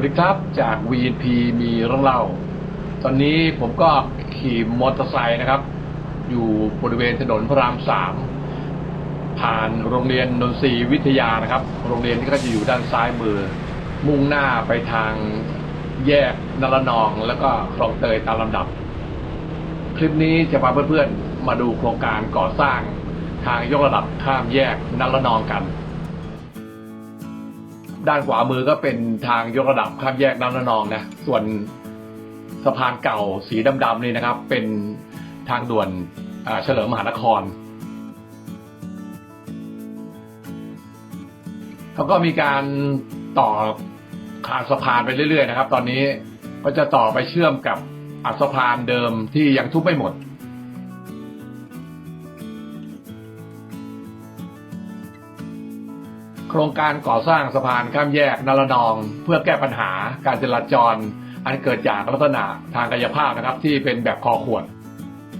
สวัสดีครับจาก VNP มีเรื่องเล่า ตอนนี้ผมก็ขี่มอเตอร์ไซค์นะครับ อยู่บริเวณถนนพระรามสามผ่านโรงเรียนนนทรีวิทยานะครับ โรงเรียนนี้ก็จะอยู่ด้านซ้ายมือ มุ่งหน้าไปทางแยกนรนองแล้วก็คลองเตยตามลำดับ คลิปนี้จะพาเพื่อนๆมาดูโครงการก่อสร้างทางยกระดับข้ามแยกนรนองกัน ด้านขวามือก็เป็นทางยกระดับข้ามแยกน้ำระนองนะส่วนสะพานเก่าสีดำๆนี่นะครับ เป็นทางด่วนเฉลิมมหานครเขาก็มีการต่อคาสะพานไปเรื่อยๆนะครับ ตอนนี้ก็จะต่อไปเชื่อมกับอัสะพานเดิมที่ยังทุบไม่หมด โครงการก่อสร้างสะพานข้ามแยกนรนอง เพื่อแก้ปัญหาการจราจร อันเกิดจากลักษณะทางกายภาพนะครับที่เป็นแบบคอขวด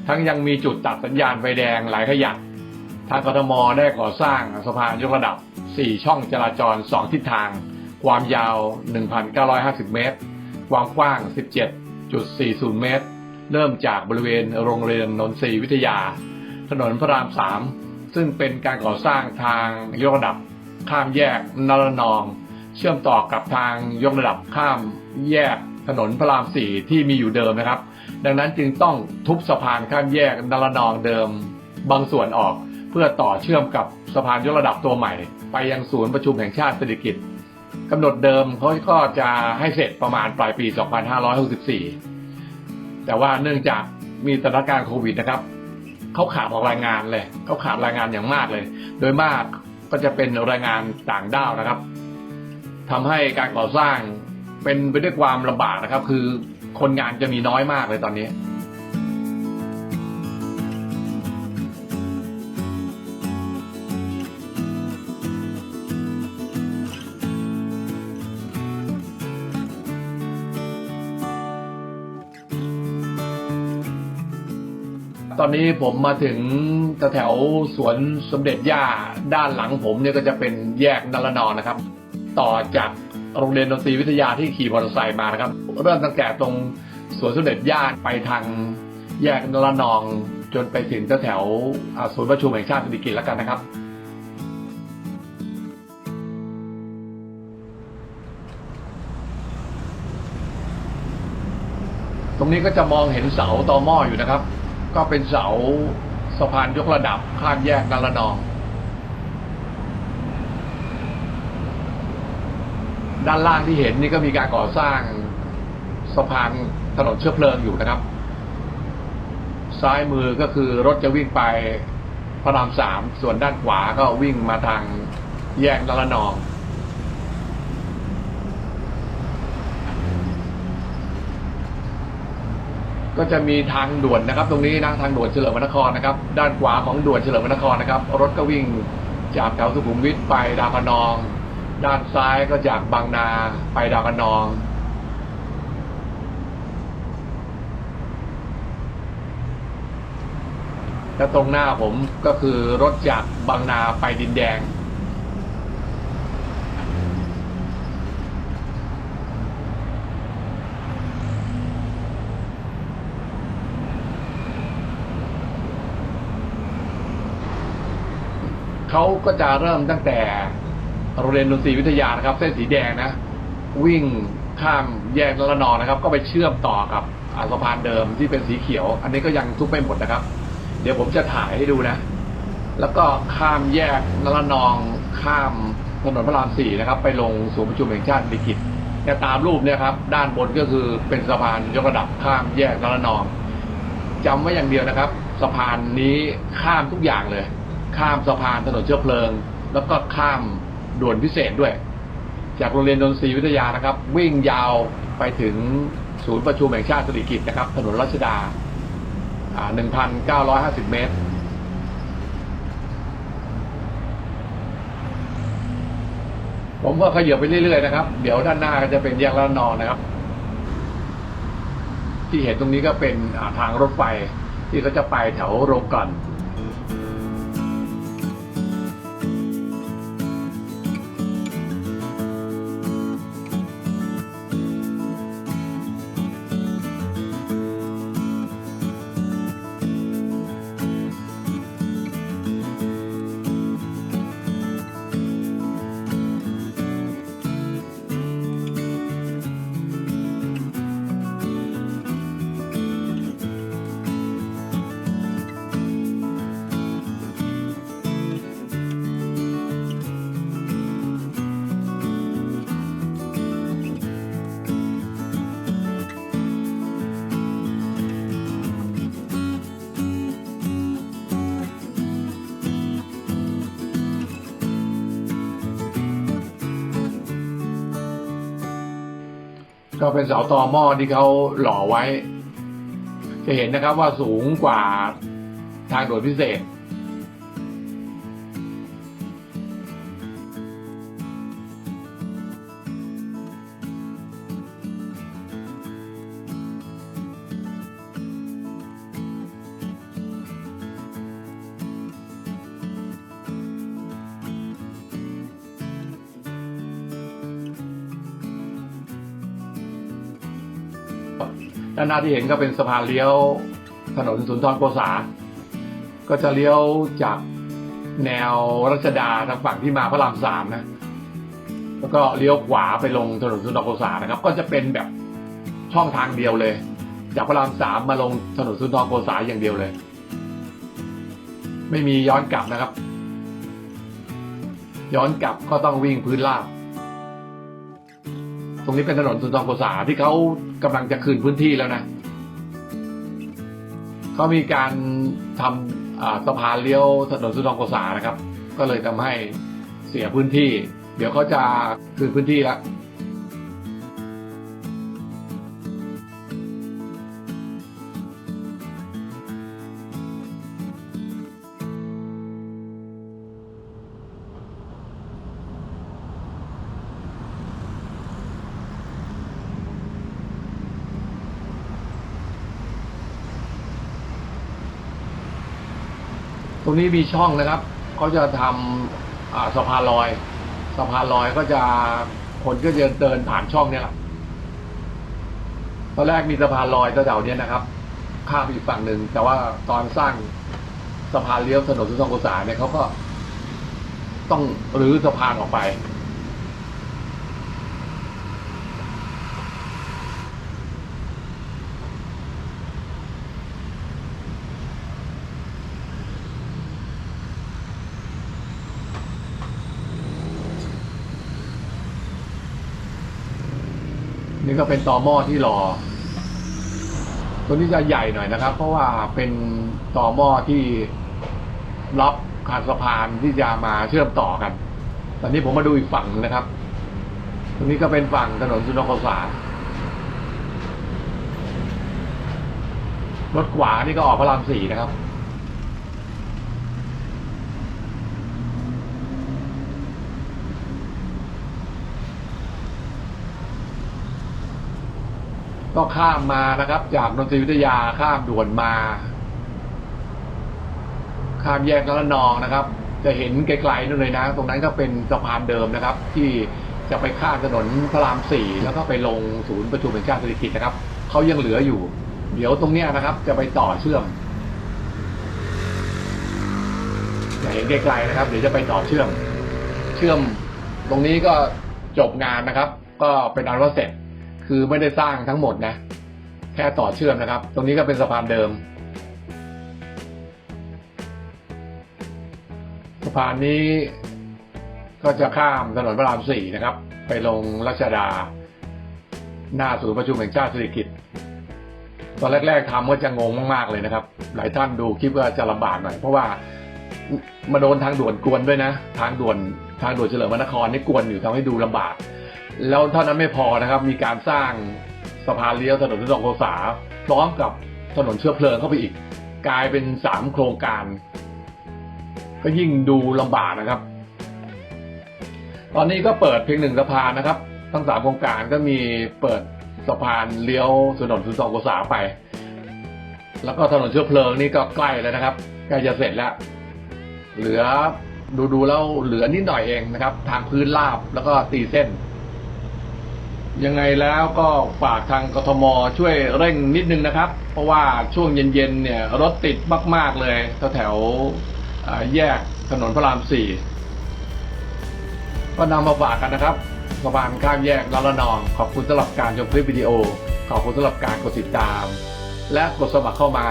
ทั้งยังมีจุดตัดสัญญาณไฟแดงหลายขยักทางกทมได้ก่อสร้างสะพานยกระดับ 4 ช่องจราจร 2 ทิศทาง ความยาว 1,950 เมตร ความกว้าง 17.40 เมตร เริ่มจากบริเวณโรงเรียนนนทรีวิทยา ถนนพระราม 3 ซึ่งเป็นการก่อสร้างทางยกระดับ ข้ามแยกนรนอง เชื่อมต่อกับทางยกระดับข้ามแยกถนนพระรามสี่ที่มีอยู่เดิมนะครับ ดังนั้นจึงต้องทุบสะพานข้ามแยกนรนองเดิม บางส่วนออกเพื่อต่อเชื่อมกับสะพานยกระดับตัวใหม่ ไปยังศูนย์ประชุมแห่งชาติเศรษฐกิจกำหนดเดิมเขาก็จะให้เสร็จประมาณปลายปี 2564 แต่ว่าเนื่องจากมีสถานการณ์โควิดนะครับเขาขาดออกรายงานเลยเขาขาดรายงานอย่างมากเลย โดยมาก ก็จะเป็นแรงงานต่างด้าวนะครับทำให้การก่อสร้างเป็นไปด้วยความลำบากนะครับ คือคนงานจะมีน้อยมากเลยตอนนี้ ตอนนี้ผมมาถึงแถวสวนสมเด็จย่าด้านหลังผมเนี่ยก็จะเป็นแยกนรนองนะครับ ต่อจากโรงเรียนดนตรีวิทยาที่ขี่มอเตอร์ไซค์มานะครับเริ่มตั้งแต่ตรงสวนสมเด็จย่าไปทางแยกนรนองจนไปถึงแถวศูนย์ประชุมแห่งชาติเศรษฐกิจแล้วกันนะครับตรงนี้ก็จะมองเห็นเสาตอหม้ออยู่นะครับ ก็เป็นเสาสะพานยกระดับข้ามแยกนรนอง ด้านล่างที่เห็นนี่ก็มีการก่อสร้างสะพานถนนเชื้อเพลิงอยู่นะครับ ซ้ายมือก็คือรถจะวิ่งไปพระรามสามส่วนด้านขวาก็วิ่งมาทางแยกนรนอง ก็จะมีทางด่วนนะครับ ตรงนี้นะทางด่วนเฉลิมพระนครนะครับ ด้านขวาของด่วนเฉลิมพระนครนะครับ รถก็วิ่งจากแถวสุขุมวิทไปดาวคะนอง ด้านซ้ายก็จากบางนาไปดาวคะนองและตรงหน้าผมก็คือรถจากบางนาไปดินแดง เขาก็จะเริ่มตั้งแต่โรงเรียนดนตรีวิทยานะครับ เส้นสีแดงนะ วิ่งข้ามแยกนรนองนะครับ ก็ไปเชื่อมต่อกับอสะพานเดิมที่เป็นสีเขียว อันนี้ก็ยังทุบไม่หมดนะครับ เดี๋ยวผมจะถ่ายให้ดูนะ แล้วก็ข้ามแยกนรนองข้ามถนนพระรามสี่นะครับ ไปลงศูนย์ประชุมแห่งชาติดิกิจเนี่ยตามรูปเนี่ยครับ ด้านบนก็คือเป็นสะพานยกระดับข้ามแยกนรนองจำไว้อย่างเดียวนะครับ สะพานนี้ข้ามทุกอย่างเลย ข้ามสะพานถนนเชื้อเพลิง แล้วก็ข้ามด่วนพิเศษด้วย จากโรงเรียนดนตรีวิทยานะครับ วิ่งยาวไปถึงศูนย์ประชุมแห่งชาติเศรษฐกิจนะครับ ถนนรัชดา 1,950 เมตร ผมก็ขยับไปเรื่อยๆนะครับ เดี๋ยวด้านหน้าก็จะเป็นแยกละนองนะครับ ที่เห็นตรงนี้ก็เป็นทางรถไฟที่เขาจะไปแถวโรงกลั่น ก็เป็นเสาตอหม้อที่เขาหล่อไว้ จะเห็นนะครับว่าสูงกว่าทางด่วนพิเศษ ด้านหน้าที่เห็นก็เป็นสะพานเลี้ยวถนนสุนทรโกษา ก็จะเลี้ยวจากแนวรัชดาทางฝั่งที่มาพระรามสามนะ แล้วก็เลี้ยวขวาไปลงถนนสุนทรโกษานะครับ ก็จะเป็นแบบช่องทางเดียวเลย จากพระรามสามมาลงถนนสุนทรโกษาอย่างเดียวเลย ไม่มีย้อนกลับนะครับ ย้อนกลับก็ต้องวิ่งพื้นราบ รงนี้เป็นถนนสุนทรโกษาที่เขากำลังจะคืนพื้นที่แล้วนะเขามีการทำสะพานเลี้ยวถนนสุนทรโกษานะครับ ก็เลยทำให้เสียพื้นที่ เดี๋ยวเขาจะคืนพื้นที่แล้ว รงนี้มีช่องนะครับเขาจะทำสะพานลอยสะพานลอยก็จะคนก็จะเดินผ่านช่องเนี่ยแหละตอนแรกมีสะพานลอยแถวๆนี้นะครับ ข้ามไปอีกฝั่งหนึ่งแต่ว่าตอนสร้างสะพานเลี้ยวถนนสุนทรโกษาเนี่ยเขาก็ต้องรื้อสะพานออกไป ก็เป็นตอหม้อที่รอ ตัวนี้จะใหญ่หน่อยนะครับ เพราะว่าเป็นตอหม้อที่รับคานสะพานที่จะมาเชื่อมต่อกัน ตอนนี้ผมมาดูอีกฝั่งนะครับ ตรงนี้ก็เป็นฝั่งถนนสุนทรโกษารถขวานี่ก็ออกพระรามสี่นะครับ ก็ข้ามมานะครับ จากนนทวิทยาข้ามด่วนมา ข้ามแยกละนองนะครับ จะเห็นไกลๆนู่นเลยนะ ตรงนั้นก็เป็นสะพานเดิมนะครับ ที่จะไปข้ามถนนพระรามสี่แล้วก็ไปลงศูนย์ประชุมแห่งชาติเศรษฐกิจนะครับเขายังเหลืออยู่ เดี๋ยวตรงเนี้ยนะครับ จะไปต่อเชื่อมจะเห็นไกลๆนะครับ เดี๋ยวจะไปต่อเชื่อม เชื่อม ตรงนี้ก็จบงานนะครับ ก็เป็นอันว่าเสร็จ คือไม่ได้สร้างทั้งหมดนะ แค่ต่อเชื่อมนะครับ ตรงนี้ก็เป็นสะพานเดิม สะพานนี้ก็จะข้ามถนนพระรามสี่นะครับ ไปลงรัชดา หน้าศูนย์ประชุมแห่งชาติเศรษฐกิจตอนแรกๆทำก็จะงงมากๆเลยนะครับ หลายท่านดูคลิปก็จะลำบากหน่อย เพราะว่ามาโดนทางด่วนกวนด้วยนะ ทางด่วนทางด่วนเฉลิมพระนครนี่กวนอยู่ทำให้ดูลำบาก แล้วเท่านั้นไม่พอนะครับมีการสร้างสะพานเลี้ยวถนนสุนทรโกษาพร้อมกับถนนเชื้อเพลิงเข้าไปอีก กลายเป็นสามโครงการ ก็ยิ่งดูลำบากนะครับ ตอนนี้ก็เปิดเพียงหนึ่งสะพานนะครับ ทั้งสามโครงการก็มีเปิดสะพานเลี้ยวถนนสุนทรโกษาไป แล้วก็ถนนเชื้อเพลิงนี่ก็ใกล้แล้วนะครับใกล้จะเสร็จแล้ว เหลือดูดูแล้วเหลือนิดหน่อยเองนะครับ ทางพื้นราบแล้วก็ตีเส้น ยังไงแล้วก็ฝากทางกทมช่วยเร่งนิดนึงนะครับ เพราะว่าช่วงเย็นๆเนี่ยรถติดมาก ๆ เลยแถวๆอ่าแยกถนนพระรามสี่ก็นำมาฝากกันนะครับสะพานข้ามแยกลละนอง ขอบคุณสำหรับการชมคลิปวิดีโอ ขอบคุณสำหรับการกดติดตาม และกดสมัครเข้ามา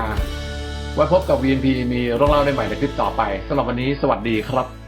ไว้พบกับ VNP มีเรื่องเล่าได้ใหม่ในคลิปต่อไปสำหรับวันนี้สวัสดีครับ